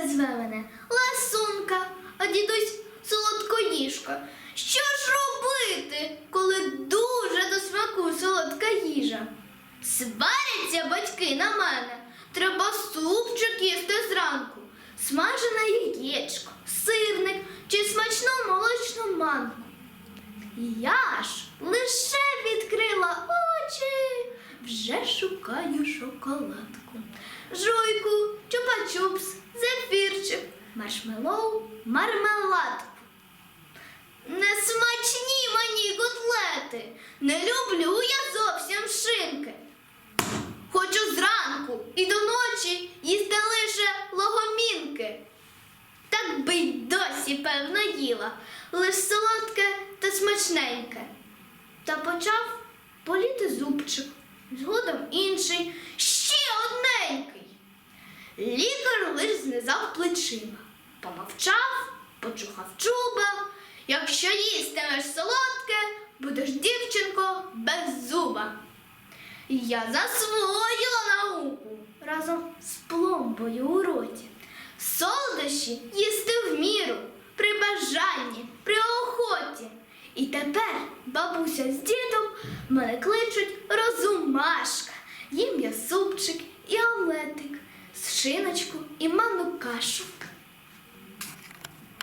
все зве мене ласунка, а дідусь солодкоїжка. Що ж робити, коли дуже до смаку солодка їжа? Сваряться батьки на мене, треба супчик їсти зранку, смажене яєчко, сирник чи смачну молочну манку. Я ж лише відкрила очі, вже шукаю шоколадку, жуйку, чупа-чупс, маршмеллоу, мармеладку. Несмачні мені котлети, не люблю я зовсім шинки. Хочу зранку і до ночі їсти лише логомінки. Так би й досі, певно, їла, лиш солодке та смачненьке. Та почав боліти зубчик, Лікар лиш знизав плечима, помовчав, почухав чуба. Якщо їстимеш солодке, будеш дівчинко без зуба. Я засвоїла науку разом з пломбою у роті. Солодощі їсти в міру, при бажанні, при охоті. І тепер бабуся з дідом мене кличуть розумашка. Їм я супчик шиночку і манну кашу.